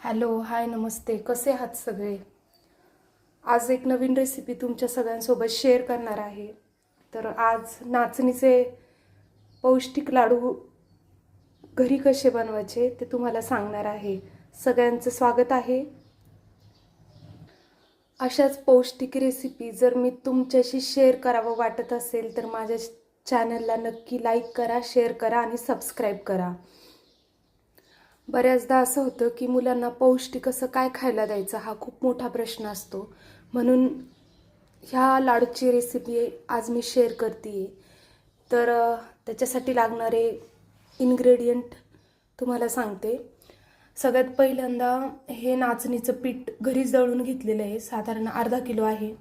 Hello hi नमस्ते. कसे आहात सगळे? आज एक नवीन रेसिपी तुमच्या सगळ्यांसोबत शेअर करणार आहे. तर आज नाचणीचे पौष्टिक लाडू घरी कसे बनवायचे ते तुम्हाला सांगणार आहे. सगळ्यांचं स्वागत आहे. अशाच पौष्टिक रेसिपी जर मी तुमच्याशी शेअर करावं वाटत असेल तर माझ्या चॅनलला नक्की लाईक करा शेअर करा आणि सबस्क्राईब करा. बऱ्याचदा असं होतं की मुलांना पौष्टिक असं काय खायला द्यायचं हा खूप मोठा प्रश्न असतो. म्हणून ह्या लाडूची रेसिपी आज मी शेअर करते तर त्याच्यासाठी लागणारे इन्ग्रेडियंट तुम्हाला सांगते. सगळ्यात पहिल्यांदा हे नाचणीचं पीठ घरी जळून घेतलेलं आहे. साधारण अर्धा किलो आहे.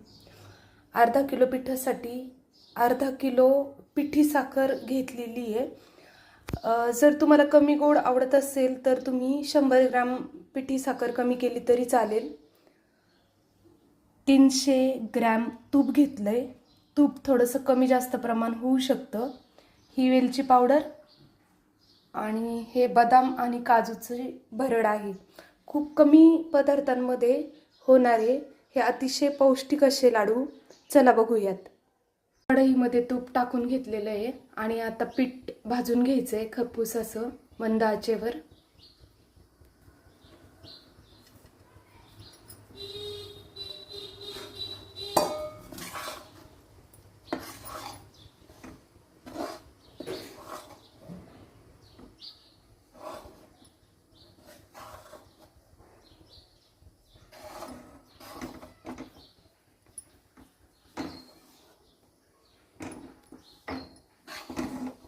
अर्धा किलो पिठासाठी अर्धा किलो पिठी साखर घेतलेली आहे. जर तुम्हाला कमी गोड आवडत असेल तर तुम्ही शंभर ग्राम पिठी साखर कमी केली तरी चालेल. तीनशे ग्रॅम तूप घेतलं आहे तूप थोडंसं कमी जास्त प्रमाण होऊ शकतं. ही वेलची पावडर आणि हे बदाम आणि काजूचे भरड आहे. खूप कमी पदार्थांमध्ये होणारे हे अतिशय पौष्टिक असे लाडू. चला बघूयात. कढईमध्ये तूप टाकून घेतलेलं आहे आणि आता पीठ भाजून घ्यायचं आहे खरपूस असं मंद आचेवर.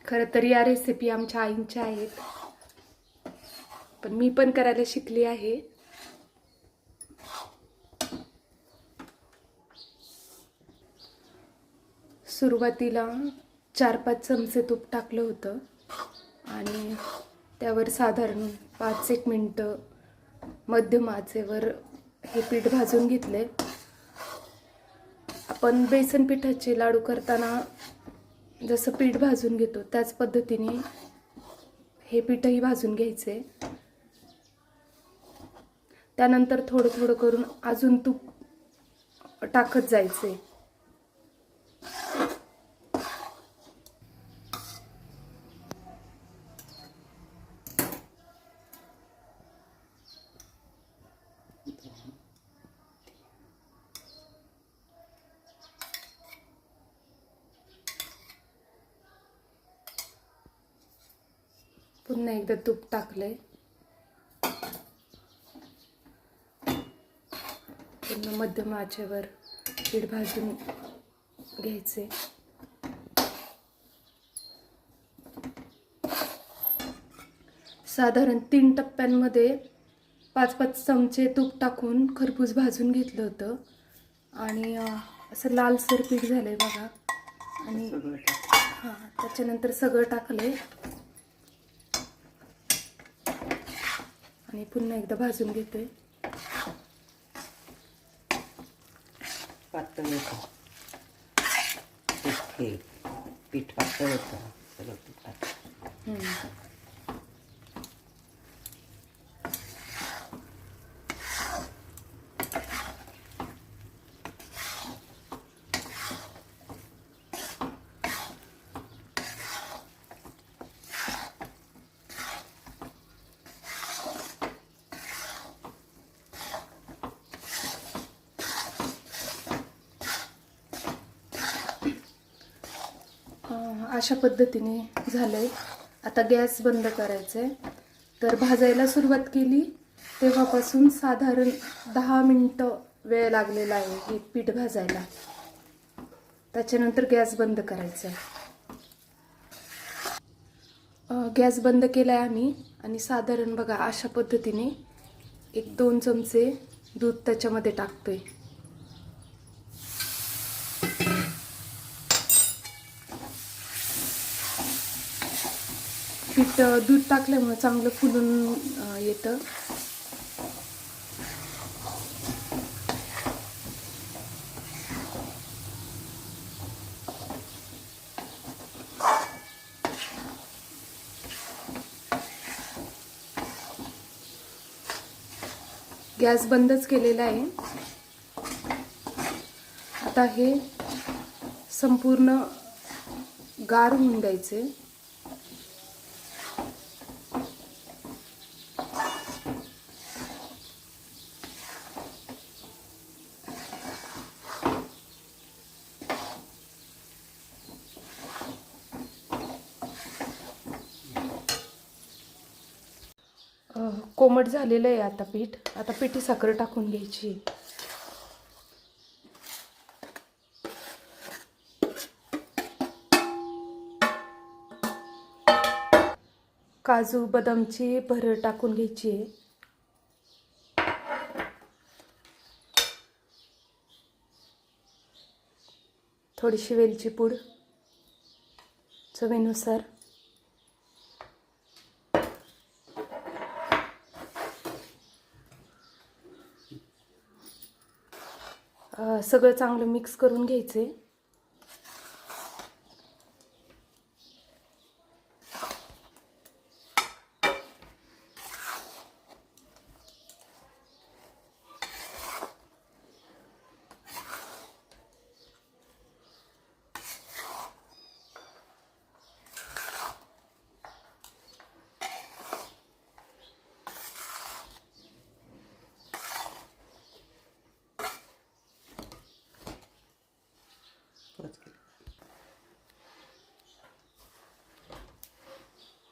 खरं तर या रेसिपी आमच्या आईंच्या आहेत. पण मी पण करायला शिकली आहे. सुरुवातीला चार पाच चमचे तूप टाकलं होतं. आणि त्यावर साधारण पाच एक मिनटं मध्यम आचेवर हे पीठ भाजून घेतले आपण बेसन पिठाचे लाडू करताना जसं पीठ भाजून घेतो त्याच पद्धतीने हे पीठही भाजून घ्यायचे. त्यानंतर थोडं थोडं करून अजून तूप टाकत जायचे. पुन्हा एकदा तूप टाकले पुन्हा मध्यम आचेवर पीठ भाजून घ्यायचे. साधारण तीन टप्प्यांमध्ये पाच पाच चमचे तूप टाकून खरपूस भाजून घेतलं होतं. आणि असं लालसर पीठ झालंय बघा. आणि हां त्याच्यानंतर सगळं टाकले आणि पुन्हा एकदा भाजून घेते. पातळ होतं पीठ पीठ पातळ होतं. सगळं पिठात अशा पद्धतीने झालं आहे आता गॅस बंद करायचा आहे तर भाजायला सुरुवात केली. तेव्हापासून साधारण दहा मिनटं वेळ लागलेला आहे हे पीठ भाजायला. त्याच्यानंतर गॅस बंद करायचा आहे गॅस बंद केला आहे आम्ही. आणि साधारण बघा अशा पद्धतीने एक दोन चमचे दूध त्याच्यामध्ये टाकतो आहे पीठ दूध टाकल्यामुळे चांगलं फुलून येतं. गॅस बंदच केलेला आहे. आता हे संपूर्ण गार होऊन द्यायचे. कोमट झालेलं आहे आता पीठ. आता पिठी साखर टाकून घ्यायची. काजू बदामची भर टाकून घ्यायची आहे. थोडीशी वेलची पूड चवीनुसार. सगळं चांगलं मिक्स करून घ्यायचे. आहे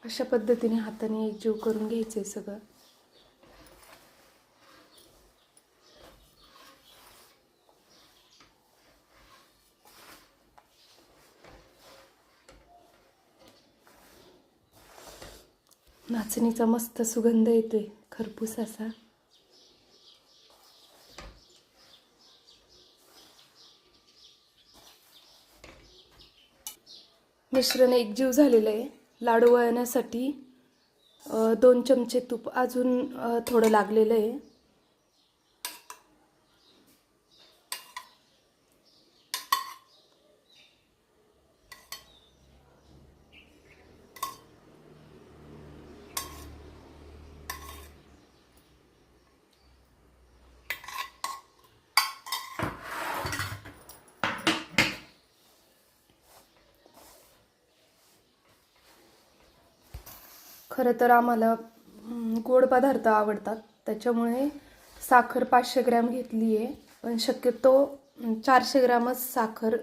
अशा पद्धतीने हाताने एकजीव करून घ्यायचे सगळं. नाचणीचा मस्त सुगंध येतोय खरपूस असा. मिश्रण एकजीव झालेलं आहे. लाडू वळण्यासाठी दोन चमचे तूप. अजून थोडं लागलेलं आहे. खरं तर आम्हाला गोड पदार्थ आवडतात. त्याच्यामुळे साखर पाचशे ग्रॅम घेतली आहे पण शक्यतो चारशे ग्रॅमच साखर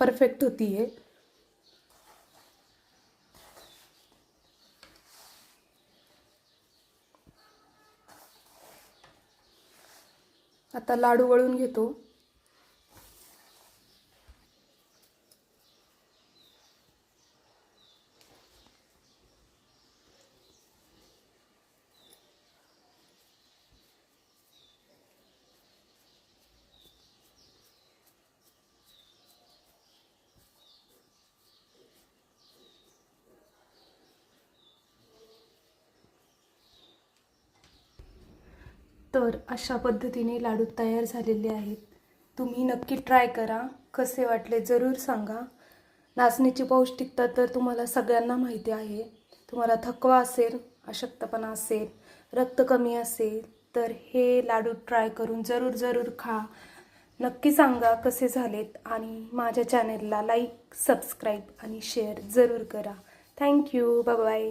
परफेक्ट होती आहे आता लाडू वळून घेतो. तर अशा पद्धतीने लाडू तयार झालेले आहेत. तुम्ही नक्की ट्राय करा. कसे वाटले जरूर सांगा. नाचणीची पौष्टिकता तर तुम्हाला सगळ्यांना माहिती आहे. तुम्हाला थकवा असेल अशक्तपणा असेल रक्त कमी असेल तर हे लाडू ट्राय करून जरूर जरूर खा. नक्की सांगा कसे झालेत आणि माझ्या चॅनेलला लाईक सबस्क्राईब आणि शेअर जरूर करा. Thank you bye